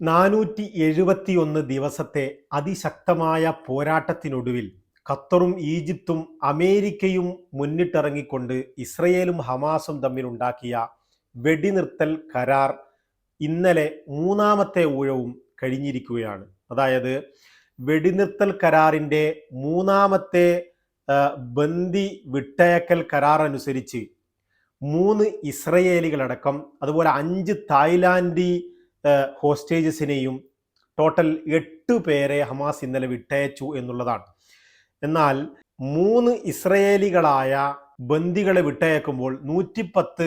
നാനൂറ്റി എഴുപത്തിയൊന്ന് ദിവസത്തെ അതിശക്തമായ പോരാട്ടത്തിനൊടുവിൽ ഖത്തറും ഈജിപ്തും അമേരിക്കയും മുന്നിട്ടിറങ്ങിക്കൊണ്ട് ഇസ്രയേലും ഹമാസും തമ്മിലുണ്ടാക്കിയ വെടിനിർത്തൽ കരാർ ഇന്നലെ മൂന്നാമത്തെ ഊഴവും കഴിഞ്ഞിരിക്കുകയാണ്. അതായത് വെടിനിർത്തൽ കരാറിന്റെ മൂന്നാമത്തെ ബന്ദി വിട്ടയക്കൽ കരാർ അനുസരിച്ച് മൂന്ന് ഇസ്രയേലികളടക്കം അതുപോലെ അഞ്ച് തായ്ലാൻഡി ഹോസ്റ്റേജസിനെയും ടോട്ടൽ എട്ട് പേരെ ഹമാസ് ഇന്നലെ വിട്ടയച്ചു എന്നുള്ളതാണ്. എന്നാൽ മൂന്ന് ഇസ്രയേലികളായ ബന്ദികളെ വിട്ടയക്കുമ്പോൾ നൂറ്റിപ്പത്ത്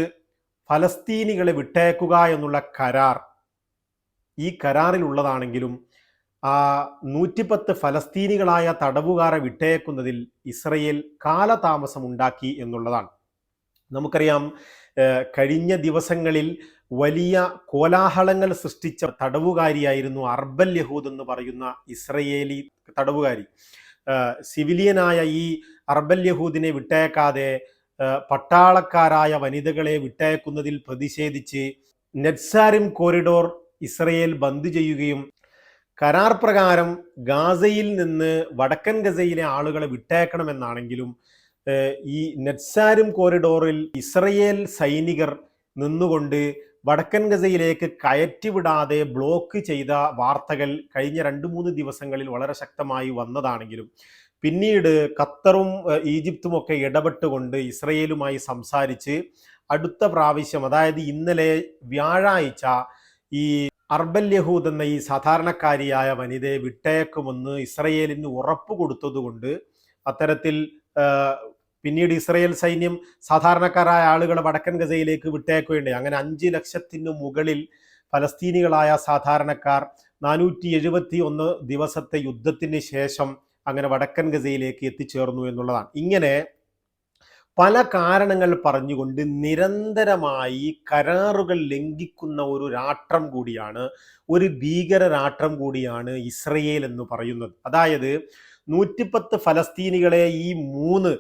ഫലസ്തീനികളെ വിട്ടയക്കുക എന്നുള്ള കരാർ ഈ കരാറിലുള്ളതാണെങ്കിലും ആ നൂറ്റിപ്പത്ത് ഫലസ്തീനികളായ തടവുകാരെ വിട്ടയക്കുന്നതിൽ ഇസ്രയേൽ കാലതാമസം ഉണ്ടാക്കി എന്നുള്ളതാണ്. നമുക്കറിയാം കഴിഞ്ഞ ദിവസങ്ങളിൽ വലിയ കോലാഹലങ്ങൾ സൃഷ്ടിച്ച തടവുകാരിയായിരുന്നു അർബൽ യഹൂദ് എന്ന് പറയുന്ന ഇസ്രയേലി തടവുകാരി. സിവിലിയനായ ഈ അർബൽ യഹൂദിനെ വിട്ടയക്കാതെ പട്ടാളക്കാരായ വനിതകളെ വിട്ടയക്കുന്നതിൽ പ്രതിഷേധിച്ച് നെറ്റ്സാരിം കോറിഡോർ ഇസ്രയേൽ ബന്ദ് ചെയ്യുകയും കരാർ പ്രകാരം ഗാസയിൽ നിന്ന് വടക്കൻ ഗസയിലെ ആളുകളെ വിട്ടയക്കണമെന്നാണെങ്കിലും ഈ നെറ്റ്സാരും കോറിഡോറിൽ ഇസ്രയേൽ സൈനികർ നിന്നുകൊണ്ട് വടക്കൻ ഗസയിലേക്ക് കയറ്റിവിടാതെ ബ്ലോക്ക് ചെയ്ത വാർത്തകൾ കഴിഞ്ഞ രണ്ട് മൂന്ന് ദിവസങ്ങളിൽ വളരെ ശക്തമായി വന്നതാണെങ്കിലും പിന്നീട് ഖത്തറും ഈജിപ്തും ഒക്കെ ഇടപെട്ടുകൊണ്ട് ഇസ്രയേലുമായി സംസാരിച്ച് അടുത്ത പ്രാവശ്യം അതായത് ഇന്നലെ വ്യാഴാഴ്ച ഈ അർബൽ യഹൂദ് എന്ന ഈ സാധാരണക്കാരിയായ വനിതയെ വിട്ടയക്കുമെന്ന് ഇസ്രയേലിന് ഉറപ്പ് കൊടുത്തതുകൊണ്ട് അത്തരത്തിൽ പിന്നീട് ഇസ്രയേൽ സൈന്യം സാധാരണക്കാരായ ആളുകളെ വടക്കൻ ഗസയിലേക്ക് വിട്ടേക്കുകയുണ്ട് അങ്ങനെ അഞ്ച് ലക്ഷത്തിന് മുകളിൽ ഫലസ്തീനികളായ സാധാരണക്കാർ നാനൂറ്റി എഴുപത്തി ഒന്ന് ദിവസത്തെ യുദ്ധത്തിന് ശേഷം അങ്ങനെ വടക്കൻ ഗസയിലേക്ക് എത്തിച്ചേർന്നു എന്നുള്ളതാണ്. ഇങ്ങനെ പല കാരണങ്ങൾ പറഞ്ഞുകൊണ്ട് നിരന്തരമായി കരാറുകൾ ലംഘിക്കുന്ന ഒരു രാഷ്ട്രം കൂടിയാണ് ഒരു ഭീകര രാഷ്ട്രം കൂടിയാണ് ഇസ്രയേൽ എന്ന് പറയുന്നത്. അതായത് നൂറ്റിപ്പത്ത് ഫലസ്തീനികളെ ഈ മൂന്ന്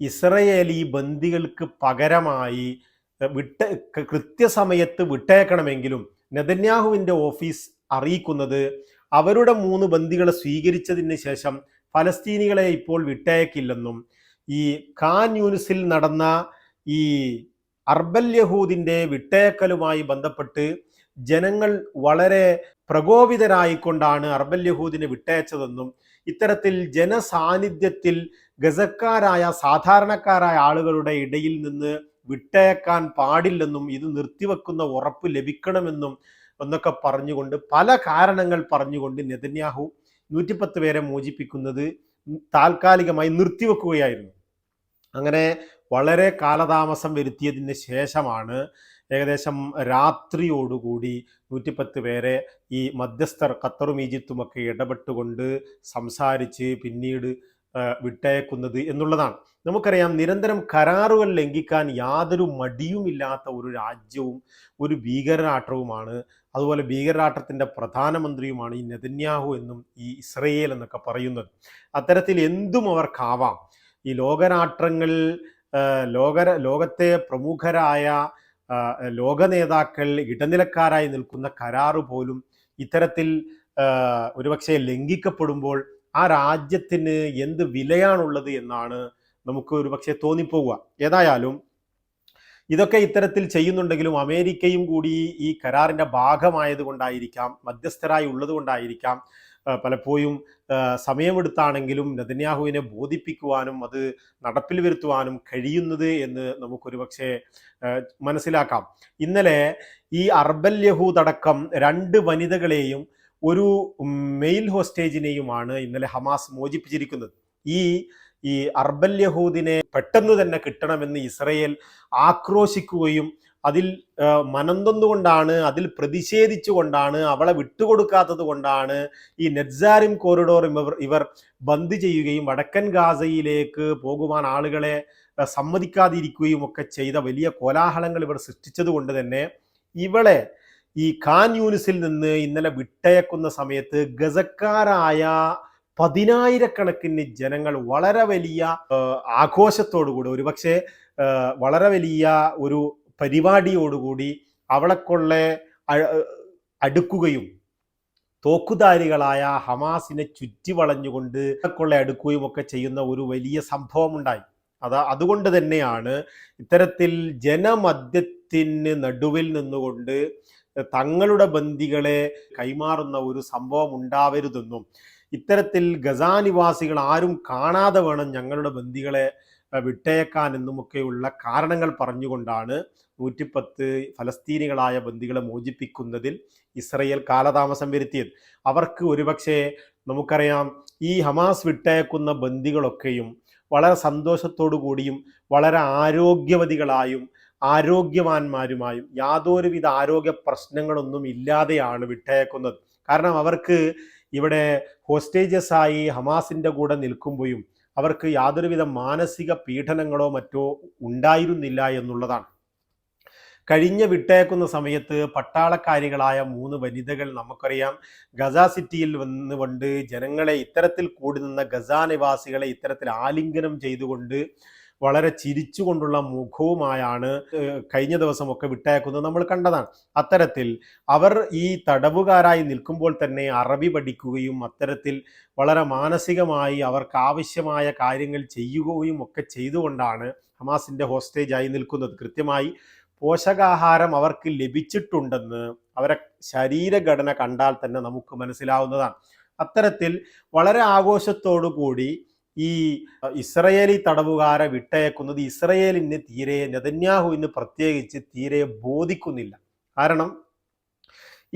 ഇസ്രയേലി ബന്ദികൾക്ക് പകരമായി വിട്ട കൃത്യസമയത്ത് വിട്ടയക്കണമെങ്കിലും നെതന്യാഹുവിന്റെ ഓഫീസ് അറിയിക്കുന്നത് അവരുടെ മൂന്ന് ബന്ദികളെ സ്വീകരിച്ചതിന് ശേഷം ഫലസ്തീനികളെ ഇപ്പോൾ വിട്ടയക്കില്ലെന്നും ഈ ഖാൻ യൂനിസിൽ നടന്ന ഈ അർബൽ യഹൂദിന്റെ വിട്ടയക്കലുമായി ബന്ധപ്പെട്ട് ജനങ്ങൾ വളരെ പ്രകോപിതരായിക്കൊണ്ടാണ് അർബൽ യഹൂദിനെ വിട്ടയച്ചതെന്നും ഇത്തരത്തിൽ ജനസാന്നിധ്യത്തിൽ ഗസക്കാരായ സാധാരണക്കാരായ ആളുകളുടെ ഇടയിൽ നിന്ന് വിട്ടയക്കാൻ പാടില്ലെന്നും ഇത് നിർത്തിവെക്കുന്ന ഉറപ്പ് ലഭിക്കണമെന്നും എന്നൊക്കെ പറഞ്ഞുകൊണ്ട് പല കാരണങ്ങൾ പറഞ്ഞുകൊണ്ട് നെതന്യാഹു നൂറ്റിപ്പത്ത് പേരെ മോചിപ്പിക്കുന്നത് താൽക്കാലികമായി നിർത്തിവെക്കുകയായിരുന്നു. അങ്ങനെ വളരെ കാലതാമസം വരുത്തിയതിന് ശേഷമാണ് ഏകദേശം രാത്രിയോടുകൂടി നൂറ്റിപ്പത്ത് പേരെ ഈ മധ്യസ്ഥർ ഖത്തറും ഈജിപ്തുമൊക്കെ ഇടപെട്ടുകൊണ്ട് സംസാരിച്ച് പിന്നീട് വിട്ടയക്കുന്നത് എന്നുള്ളതാണ്. നമുക്കറിയാം നിരന്തരം കരാറുകൾ ലംഘിക്കാൻ യാതൊരു മടിയുമില്ലാത്ത ഒരു രാജ്യവും ഒരു ഭീകരരാഷ്ട്രവുമാണ്. അതുപോലെ ഭീകരരാട്ടത്തിന്റെ പ്രധാനമന്ത്രിയുമാണ് ഈ നെതന്യാഹു എന്നും ഈ ഇസ്രയേൽ എന്നൊക്കെ പറയുന്നത്. അത്തരത്തിൽ എന്തും അവർക്കാവാം. ഈ ലോകരാഷ്ട്രങ്ങൾ ലോക ലോകത്തെ പ്രമുഖരായ ലോക നേതാക്കൾ ഇടനിലക്കാരായി നിൽക്കുന്ന കരാറ് പോലും ഇത്തരത്തിൽ ഒരുപക്ഷെ ലംഘിക്കപ്പെടുമ്പോൾ ആ രാജ്യത്തിന് എന്ത് വിലയാണുള്ളത് എന്നാണ് നമുക്ക് ഒരു പക്ഷേ തോന്നിപ്പോവുക. ഏതായാലും ഇതൊക്കെ ഇത്തരത്തിൽ ചെയ്യുന്നുണ്ടെങ്കിലും അമേരിക്കയും കൂടി ഈ കരാറിന്റെ ഭാഗമായത് കൊണ്ടായിരിക്കാം മധ്യസ്ഥരായി ഉള്ളത് കൊണ്ടായിരിക്കാം പലപ്പോഴും സമയമെടുത്താണെങ്കിലും നെതന്യാഹുവിനെ ബോധിപ്പിക്കുവാനും അത് നടപ്പിൽ വരുത്തുവാനും കഴിയുന്നത് എന്ന് നമുക്കൊരു പക്ഷേ മനസ്സിലാക്കാം. ഇന്നലെ ഈ അർബൽ യഹൂദ് അടക്കം രണ്ട് വനിതകളെയും ഒരു മെയിൽ ഹോസ്റ്റേജിനെയുമാണ് ഇന്നലെ ഹമാസ് മോചിപ്പിച്ചിരിക്കുന്നത്. ഈ ഈ അർബൽ യഹൂദിനെ പെട്ടെന്ന് തന്നെ കിട്ടണമെന്ന് ഇസ്രയേൽ ആക്രോശിക്കുകയും അതിൽ മനന്തൊന്നുകൊണ്ടാണ് അതിൽ പ്രതിഷേധിച്ചുകൊണ്ടാണ് അവളെ വിട്ടുകൊടുക്കാത്തത് കൊണ്ടാണ് ഈ നെറ്റ്സാരിം കോറിഡോർ ഇവർ ഇവർ ബന്ദ് ചെയ്യുകയും വടക്കൻ ഗാസയിലേക്ക് പോകുവാൻ ആളുകളെ സമ്മതിക്കാതിരിക്കുകയും ഒക്കെ ചെയ്ത വലിയ കോലാഹലങ്ങൾ ഇവർ സൃഷ്ടിച്ചത് കൊണ്ട് തന്നെ ഇവളെ ഈ ഖാൻ യൂനിസിൽ നിന്ന് ഇന്നലെ വിട്ടയക്കുന്ന സമയത്ത് ഗസക്കാരായ പതിനായിരക്കണക്കിന് ജനങ്ങൾ വളരെ വലിയ ആഘോഷത്തോടുകൂടി ഒരുപക്ഷെ വളരെ വലിയ ഒരു പരിപാടിയോടുകൂടി അവളെ കൊള്ളെ അടുക്കുകയും തോക്കുധാരികളായ ഹമാസിനെ ചുറ്റി വളഞ്ഞുകൊണ്ട് കൊള്ള അടുക്കുകയും ഒക്കെ ചെയ്യുന്ന ഒരു വലിയ സംഭവം ഉണ്ടായി അതാ അതുകൊണ്ട് തന്നെയാണ് ഇത്തരത്തിൽ ജനമദ്യത്തിന് നടുവിൽ നിന്നുകൊണ്ട് തങ്ങളുടെ ബന്ദികളെ കൈമാറുന്ന ഒരു സംഭവം ഉണ്ടാവരുതെന്നും ഇത്തരത്തിൽ ഗസാനിവാസികൾ ആരും കാണാതെ വേണം ഞങ്ങളുടെ ബന്ദികളെ വിട്ടയക്കാൻ എന്നുമൊക്കെയുള്ള കാരണങ്ങൾ പറഞ്ഞുകൊണ്ടാണ് നൂറ്റിപ്പത്ത് ഫലസ്തീനികളായ ബന്ദികളെ മോചിപ്പിക്കുന്നതിൽ ഇസ്രയേൽ കാലതാമസം വരുത്തിയത്. അവർക്ക് ഒരുപക്ഷെ നമുക്കറിയാം ഈ ഹമാസ് വിട്ടയക്കുന്ന ബന്ദികളൊക്കെയും വളരെ സന്തോഷത്തോടു കൂടിയും വളരെ ആരോഗ്യവതികളായും ആരോഗ്യവാന്മാരുമായും യാതൊരുവിധ ആരോഗ്യ പ്രശ്നങ്ങളൊന്നും ഇല്ലാതെയാണ് വിട്ടയക്കുന്നത്. കാരണം അവർക്ക് ഇവിടെ ഹോസ്റ്റേജസ് ആയി ഹമാസിന്റെ കൂടെ നിൽക്കുമ്പോഴും അവർക്ക് യാതൊരുവിധ മാനസിക പീഡനങ്ങളോ മറ്റോ ഉണ്ടായിരുന്നില്ല എന്നുള്ളതാണ്. കഴിഞ്ഞ വിട്ടയക്കുന്ന സമയത്ത് പട്ടാളക്കാരികളായ മൂന്ന് വനിതകൾ നമുക്കറിയാം. ഗസ സിറ്റിയിൽ വന്നുകൊണ്ട് ജനങ്ങളെ ഇത്തരത്തിൽ കൂടി നിന്ന ഗസ നിവാസികളെ ഇത്തരത്തിൽ ആലിംഗനം ചെയ്തുകൊണ്ട് വളരെ ചിരിച്ചുകൊണ്ടുള്ള മുഖവുമായാണ് കഴിഞ്ഞ ദിവസമൊക്കെ വിട്ടയക്കുന്നത് നമ്മൾ കണ്ടതാണ്. അത്തരത്തിൽ അവർ ഈ തടവുകാരായി നിൽക്കുമ്പോൾ തന്നെ അറബി പഠിക്കുകയും അത്തരത്തിൽ വളരെ മാനസികമായി അവർക്ക് ആവശ്യമായ കാര്യങ്ങൾ ചെയ്യുകയും ഒക്കെ ചെയ്തുകൊണ്ടാണ് ഹമാസിന്റെ ഹോസ്റ്റേജായി നിൽക്കുന്നത്. കൃത്യമായി പോഷകാഹാരം അവർക്ക് ലഭിച്ചിട്ടുണ്ടെന്ന് അവരെ ശരീരഘടന കണ്ടാൽ തന്നെ നമുക്ക് മനസ്സിലാവുന്നതാണ്. അത്തരത്തിൽ വളരെ ആഘോഷത്തോടു കൂടി ഈ ഇസ്രയേലി തടവുകാരെ വിട്ടയക്കുന്നത് ഇസ്രയേലിന് തീരെ നെതന്യാഹുവിന് പ്രത്യേകിച്ച് തീരെ ബോധിക്കുന്നില്ല. കാരണം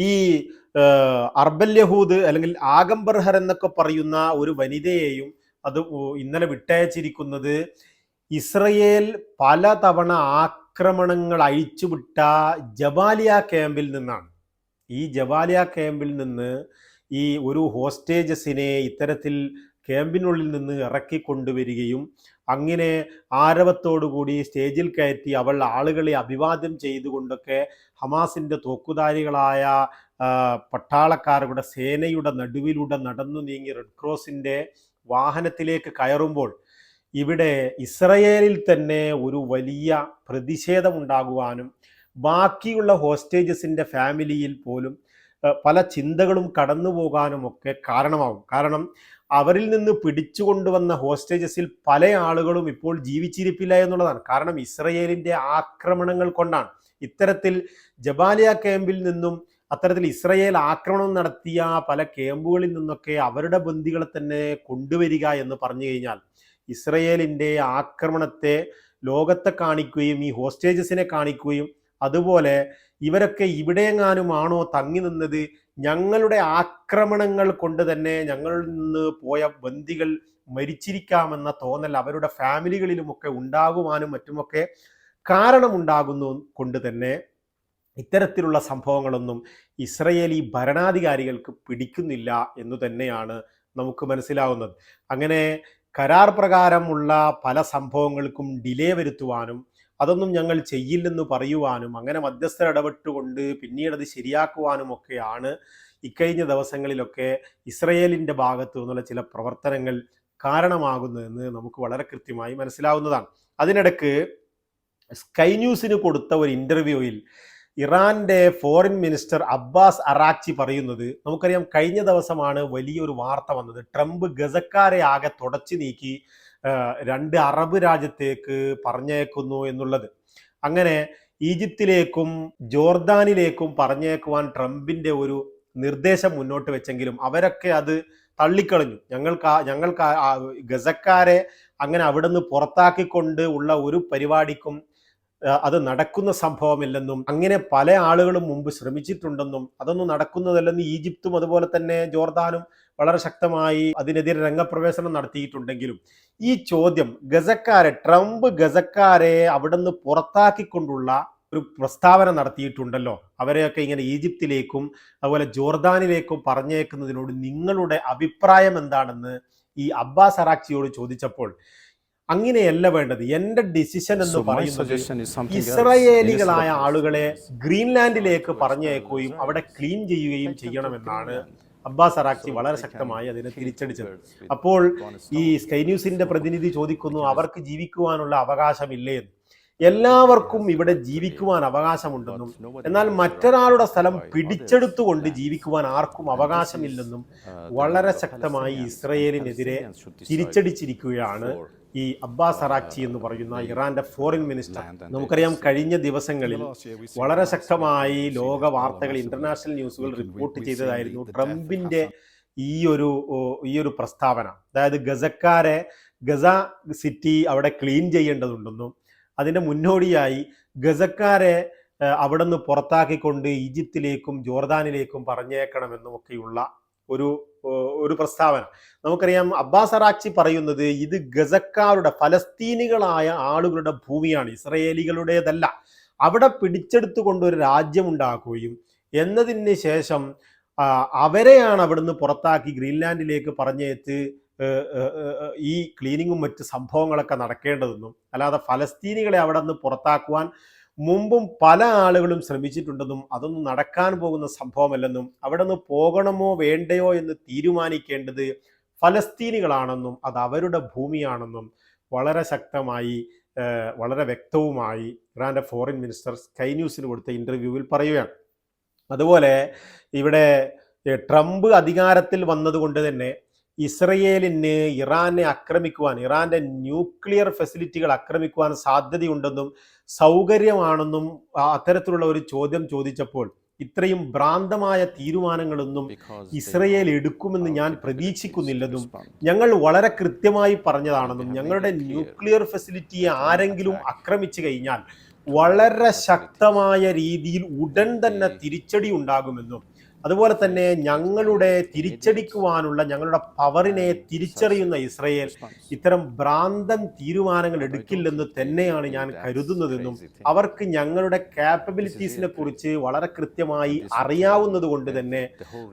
ഈ അർബൽ യഹൂദ് അല്ലെങ്കിൽ ആഗംബർഹർ എന്നൊക്കെ പറയുന്ന ഒരു വനിതയെയും അത് ഇന്നലെ വിട്ടയച്ചിരിക്കുന്നത് ഇസ്രയേൽ പലതവണ ആക്രമണങ്ങൾ അഴിച്ചുവിട്ട ജബാലിയ ക്യാമ്പിൽ നിന്നാണ്. ഈ ജബാലിയ ക്യാമ്പിൽ നിന്ന് ഈ ഒരു ഹോസ്റ്റേജസിനെ ഇത്തരത്തിൽ ക്യാമ്പിനുള്ളിൽ നിന്ന് ഇറക്കി കൊണ്ടുവരികയും അങ്ങനെ ആരവത്തോടുകൂടി സ്റ്റേജിൽ കയറ്റി അവൾ ആളുകളെ അഭിവാദ്യം ചെയ്തുകൊണ്ടൊക്കെ ഹമാസിന്റെ തോക്കുധാരികളായ പട്ടാളക്കാരുടെ സേനയുടെ നടുവിലൂടെ നടന്നു നീങ്ങി റെഡ് ക്രോസിന്റെ വാഹനത്തിലേക്ക് കയറുമ്പോൾ ഇവിടെ ഇസ്രയേലിൽ തന്നെ ഒരു വലിയ പ്രതിഷേധമുണ്ടാകുവാനും ബാക്കിയുള്ള ഹോസ്റ്റേജസിന്റെ ഫാമിലിയിൽ പോലും പല ചിന്തകളും കടന്നു പോകാനും ഒക്കെ കാരണമാകും. കാരണം അവരിൽ നിന്ന് പിടിച്ചുകൊണ്ടുവന്ന ഹോസ്റ്റേജസിൽ പല ആളുകളും ഇപ്പോൾ ജീവിച്ചിരിപ്പില്ല എന്നുള്ളതാണ്. കാരണം ഇസ്രയേലിന്റെ ആക്രമണങ്ങൾ കൊണ്ടാണ്. ഇത്തരത്തിൽ ജബാലിയ ക്യാമ്പിൽ നിന്നും അത്തരത്തിൽ ഇസ്രയേൽ ആക്രമണം നടത്തിയ പല ക്യാമ്പുകളിൽ നിന്നൊക്കെ അവരുടെ ബന്ദികളെ തന്നെ കൊണ്ടുവരിക എന്ന് പറഞ്ഞു കഴിഞ്ഞാൽ ഇസ്രയേലിന്റെ ആക്രമണത്തെ ലോകത്തെ കാണിക്കുകയും ഈ ഹോസ്റ്റേജസിനെ കാണിക്കുകയും അതുപോലെ ഇവരൊക്കെ ഇവിടെയെങ്ങാനുമാണോ തങ്ങി നിന്നത് ഞങ്ങളുടെ ആക്രമണങ്ങൾ കൊണ്ട് തന്നെ ഞങ്ങളിൽ നിന്ന് പോയ ബന്ദികൾ മരിച്ചിരിക്കാമെന്ന തോന്നൽ അവരുടെ ഫാമിലികളിലുമൊക്കെ ഉണ്ടാകുവാനും മറ്റുമൊക്കെ കാരണമുണ്ടാകുന്നു കൊണ്ട് തന്നെ ഇത്തരത്തിലുള്ള സംഭവങ്ങളൊന്നും ഇസ്രയേലി ഭരണാധികാരികൾക്ക് പിടിക്കുന്നില്ല എന്ന് തന്നെയാണ് നമുക്ക് മനസ്സിലാവുന്നത്. അങ്ങനെ കരാർ പ്രകാരമുള്ള പല സംഭവങ്ങൾക്കും ഡിലേ വരുത്തുവാനും അതൊന്നും ഞങ്ങൾ ചെയ്യില്ലെന്ന് പറയുവാനും അങ്ങനെ മധ്യസ്ഥർ ഇടപെട്ടുകൊണ്ട് പിന്നീട് അത് ശരിയാക്കുവാനും ഒക്കെയാണ് ഇക്കഴിഞ്ഞ ദിവസങ്ങളിലൊക്കെ ഇസ്രയേലിന്റെ ഭാഗത്തു നിന്നുള്ള ചില പ്രവർത്തനങ്ങൾ കാരണമാകുന്നതെന്ന് നമുക്ക് വളരെ കൃത്യമായി മനസ്സിലാവുന്നതാണ്. അതിനിടക്ക് സ്കൈ ന്യൂസിന് കൊടുത്ത ഒരു ഇന്റർവ്യൂവിൽ ഇറാന്റെ ഫോറിൻ മിനിസ്റ്റർ അബ്ബാസ് അറാക്ചി പറയുന്നത് നമുക്കറിയാം കഴിഞ്ഞ ദിവസമാണ് വലിയൊരു വാർത്ത വന്നത്. ട്രംപ് ഗസക്കാരെ ആകെ തുടച്ചു നീക്കി രണ്ട് അറബ് രാജ്യത്തേക്ക് പറഞ്ഞേക്കുന്നു എന്നുള്ളത്. അങ്ങനെ ഈജിപ്തിലേക്കും ജോർദാനിലേക്കും പറഞ്ഞേക്കുവാൻ ട്രംപിന്റെ ഒരു നിർദ്ദേശം മുന്നോട്ട് വെച്ചെങ്കിലും അവരൊക്കെ അത് തള്ളിക്കളഞ്ഞു. ഞങ്ങൾക്ക് ഞങ്ങൾക്ക് ഗസക്കാരെ അങ്ങനെ അവിടെ നിന്ന് പുറത്താക്കിക്കൊണ്ട് ഉള്ള ഒരു പരിപാടിക്കും അത് നടക്കുന്ന സംഭവമില്ലെന്നും അങ്ങനെ പല ആളുകളും മുമ്പ് ശ്രമിച്ചിട്ടുണ്ടെന്നും അതൊന്നും നടക്കുന്നതല്ലെന്ന് ഈജിപ്തും അതുപോലെ തന്നെ ജോർദാനും വളരെ ശക്തമായി അതിനെതിരെ രംഗപ്രവേശനം നടത്തിയിട്ടുണ്ടെങ്കിലും ഈ ചോദ്യം ഗസക്കാരെ ട്രംപ് ഗസക്കാരെ അവിടുന്ന് പുറത്താക്കിക്കൊണ്ടുള്ള ഒരു പ്രസ്താവന നടത്തിയിട്ടുണ്ടല്ലോ. അവരെയൊക്കെ ഇങ്ങനെ ഈജിപ്തിലേക്കും അതുപോലെ ജോർദാനിലേക്കും പറഞ്ഞേക്കുന്നതിനോട് നിങ്ങളുടെ അഭിപ്രായം എന്താണെന്ന് ഈ അബ്ബാസ് അറാക്ചിയോട് ചോദിച്ചപ്പോൾ അങ്ങനെയല്ല വേണ്ടത്. എന്റെ ഡിസിഷൻ എന്ന് പറയുന്നത് ഇസ്രായേലികളായ ആളുകളെ ഗ്രീൻലാൻഡിലേക്ക് പറഞ്ഞയക്കുകയും അവിടെ ക്ലീൻ ചെയ്യുകയും ചെയ്യണമെന്നാണ് അബ്ബാസ് അറാക്ചി വളരെ ശക്തമായി അതിനെ തിരിച്ചടിച്ചത്. അപ്പോൾ ഈ സ്കൈ ന്യൂസിന്റെ പ്രതിനിധി ചോദിക്കുന്നു അവർക്ക് ജീവിക്കുവാനുള്ള അവകാശമില്ലേ? എന്ന്. എല്ലാവർക്കും ഇവിടെ ജീവിക്കുവാൻ അവകാശമുണ്ടെന്നും എന്നാൽ മറ്റൊരാളുടെ സ്ഥലം പിടിച്ചെടുത്തുകൊണ്ട് ജീവിക്കുവാൻ ആർക്കും അവകാശമില്ലെന്നും വളരെ ശക്തമായി ഇസ്രയേലിനെതിരെ തിരിച്ചടിച്ചിരിക്കുകയാണ്. ഈ അബ്ബാസ് അറാക്ചി എന്ന് പറയുന്ന ഇറാന്റെ ഫോറിൻ മിനിസ്റ്റർ നമുക്കറിയാം കഴിഞ്ഞ ദിവസങ്ങളിൽ വളരെ ശക്തമായി ലോക വാർത്തകൾ ഇന്റർനാഷണൽ ന്യൂസുകൾ റിപ്പോർട്ട് ചെയ്തതായിരുന്നു ട്രംപിന്റെ ഈ ഒരു ഈ ഒരു പ്രസ്താവന അതായത് ഗസക്കാരെ ഗസ സിറ്റി അവിടെ ക്ലീൻ ചെയ്യേണ്ടതുണ്ടെന്നും അതിന്റെ മുന്നോടിയായി ഗസക്കാരെ അവിടെ നിന്ന് പുറത്താക്കിക്കൊണ്ട് ഈജിപ്തിലേക്കും ജോർദാനിലേക്കും പറഞ്ഞേക്കണമെന്നും ഒക്കെയുള്ള ഒരു ഒരു പ്രസ്താവന. നമുക്കറിയാം അബ്ബാസ് അറാക്ചി പറയുന്നത് ഇത് ഗസക്കാരുടെ ഫലസ്തീനികളായ ആളുകളുടെ ഭൂമിയാണ് ഇസ്രയേലികളുടേതല്ല. അവിടെ പിടിച്ചെടുത്തുകൊണ്ട് ഒരു രാജ്യമുണ്ടാക്കുകയും എന്നതിന് ശേഷം അവരെയാണ് അവിടുന്ന് പുറത്താക്കി ഗ്രീൻലാൻഡിലേക്ക് പറഞ്ഞേത്ത് ഈ ക്ലീനിങ്ങും മറ്റ് സംഭവങ്ങളൊക്കെ നടക്കേണ്ടതെന്നും അല്ലാതെ ഫലസ്തീനികളെ അവിടെ നിന്ന് പുറത്താക്കുവാൻ മുമ്പും പല ആളുകളും ശ്രമിച്ചിട്ടുണ്ടെന്നും അതൊന്നും നടക്കാൻ പോകുന്ന സംഭവമല്ലെന്നും അവിടെ നിന്ന് പോകണമോ വേണ്ടയോ എന്ന് തീരുമാനിക്കേണ്ടത് ഫലസ്തീനികളാണെന്നും അത് അവരുടെ ഭൂമിയാണെന്നും വളരെ ശക്തമായി വളരെ വ്യക്തവുമായി ഇറാന്റെ ഫോറിൻ മിനിസ്റ്റർ സ്കൈ ന്യൂസിന് കൊടുത്ത ഇന്റർവ്യൂവിൽ പറയുകയാണ്. അതുപോലെ ഇവിടെ ട്രംപ് അധികാരത്തിൽ വന്നതുകൊണ്ട് തന്നെ ഇസ്രയേലിന് ഇറാനെ ആക്രമിക്കുവാൻ ഇറാന്റെ ന്യൂക്ലിയർ ഫെസിലിറ്റികൾ ആക്രമിക്കുവാൻ സാധ്യതയുണ്ടെന്നും സൗകര്യമാണെന്നും അത്തരത്തിലുള്ള ഒരു ചോദ്യം ചോദിച്ചപ്പോൾ ഇത്രയും ഭ്രാന്തമായ തീരുമാനങ്ങളൊന്നും ഇസ്രയേൽ എടുക്കുമെന്ന് ഞാൻ പ്രതീക്ഷിക്കുന്നില്ലെന്നും ഞങ്ങൾ വളരെ കൃത്യമായി പറഞ്ഞതാണെന്നും ഞങ്ങളുടെ ന്യൂക്ലിയർ ഫെസിലിറ്റിയെ ആരെങ്കിലും ആക്രമിച്ചു കഴിഞ്ഞാൽ വളരെ ശക്തമായ രീതിയിൽ ഉടൻ തന്നെ തിരിച്ചടി ഉണ്ടാകുമെന്നും അതുപോലെ തന്നെ ഞങ്ങളുടെ തിരിച്ചടിക്കുവാനുള്ള ഞങ്ങളുടെ പവറിനെ തിരിച്ചറിയുന്ന ഇസ്രയേൽ ഇത്തരം ഭ്രാന്തൻ തീരുമാനങ്ങൾ എടുക്കില്ലെന്ന് തന്നെയാണ് ഞാൻ കരുതുന്നതെന്നും അവർക്ക് ഞങ്ങളുടെ കാപ്പബിലിറ്റീസിനെ കുറിച്ച് വളരെ കൃത്യമായി അറിയാവുന്നത് കൊണ്ട് തന്നെ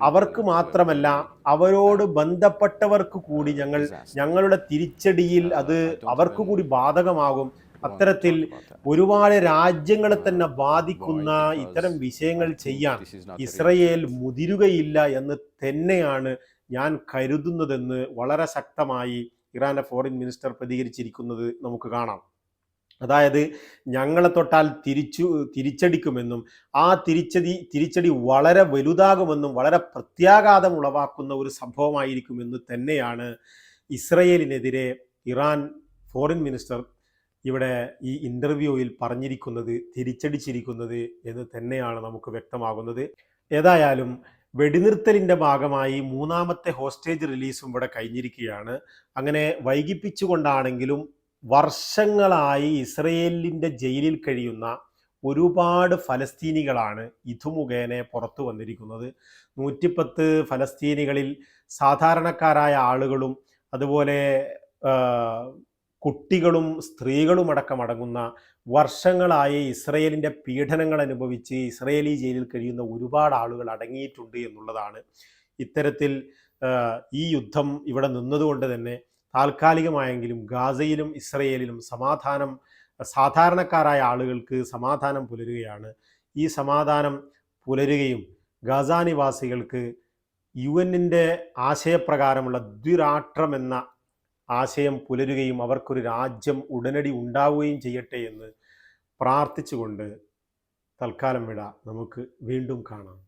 അവർക്ക് മാത്രമല്ല അവരോട് ബന്ധപ്പെട്ടവർക്ക് കൂടി ഞങ്ങൾ ഞങ്ങളുടെ തിരിച്ചടിയിൽ അത് അവർക്ക് കൂടി ബാധകമാകും. അത്തരത്തിൽ ഒരുപാട് രാജ്യങ്ങളെ തന്നെ ബാധിക്കുന്ന ഇത്തരം വിഷയങ്ങൾ ചെയ്യാൻ ഇസ്രയേൽ മുതിരുകയില്ല എന്ന് തന്നെയാണ് ഞാൻ കരുതുന്നതെന്ന് വളരെ ശക്തമായി ഇറാന്റെ ഫോറിൻ മിനിസ്റ്റർ പ്രതികരിച്ചിരിക്കുന്നത് നമുക്ക് കാണാം. അതായത് ഞങ്ങളെ തൊട്ടാൽ തിരിച്ചു തിരിച്ചടിക്കുമെന്നും ആ തിരിച്ചടി തിരിച്ചടി വളരെ വലുതാകുമെന്നും വളരെ പ്രത്യാഘാതം ഉളവാക്കുന്ന ഒരു സംഭവമായിരിക്കുമെന്ന് തന്നെയാണ് ഇസ്രയേലിനെതിരെ ഇറാൻ ഫോറിൻ മിനിസ്റ്റർ ഇവിടെ ഈ ഇന്റർവ്യൂവിൽ പറഞ്ഞിരിക്കുന്നത് തിരിച്ചടിച്ചിരിക്കുന്നത് എന്ന് തന്നെയാണ് നമുക്ക് വ്യക്തമാകുന്നത്. ഏതായാലും വെടിനിർത്തലിന്റെ ഭാഗമായി മൂന്നാമത്തെ ഹോസ്റ്റേജ് റിലീസും ഇവിടെ കഴിഞ്ഞിരിക്കുകയാണ്. അങ്ങനെ വൈകിപ്പിച്ചുകൊണ്ടാണെങ്കിലും വർഷങ്ങളായി ഇസ്രയേലിന്റെ ജയിലിൽ കഴിയുന്ന ഒരുപാട് ഫലസ്തീനികളാണ് ഇതു മുഖേന പുറത്തു വന്നിരിക്കുന്നത്. നൂറ്റിപ്പത്ത് ഫലസ്തീനികളിൽ സാധാരണക്കാരായ ആളുകളും അതുപോലെ കുട്ടികളും സ്ത്രീകളും അടക്കം അടങ്ങുന്ന വർഷങ്ങളായി ഇസ്രയേലിന്റെ പീഡനങ്ങൾ അനുഭവിച്ച് ഇസ്രയേലി ജയിലിൽ കഴിയുന്ന ഒരുപാട് ആളുകൾ അടങ്ങിയിട്ടുണ്ട് എന്നുള്ളതാണ് ഇത്തരത്തിൽ ഈ യുദ്ധം ഇവിടെ നിന്നതുകൊണ്ട് തന്നെ താൽക്കാലികമായെങ്കിലും ഗാസയിലും ഇസ്രയേലിലും സമാധാനം സാധാരണക്കാരായ ആളുകൾക്ക് സമാധാനം പുലരുകയാണ്. ഈ സമാധാനം പുലരുകയും ഗാസ നിവാസികൾക്ക് യു എന്നിന്റെ ആശയപ്രകാരമുള്ള ദ്വിരാഷ്ട്രം എന്ന ആശയം പുലരുകയും അവർക്കൊരു രാജ്യം ഉടനടി ഉണ്ടാവുകയും ചെയ്യട്ടെ എന്ന് പ്രാർത്ഥിച്ചുകൊണ്ട് തൽക്കാലം വിട. നമുക്ക് വീണ്ടും കാണാം.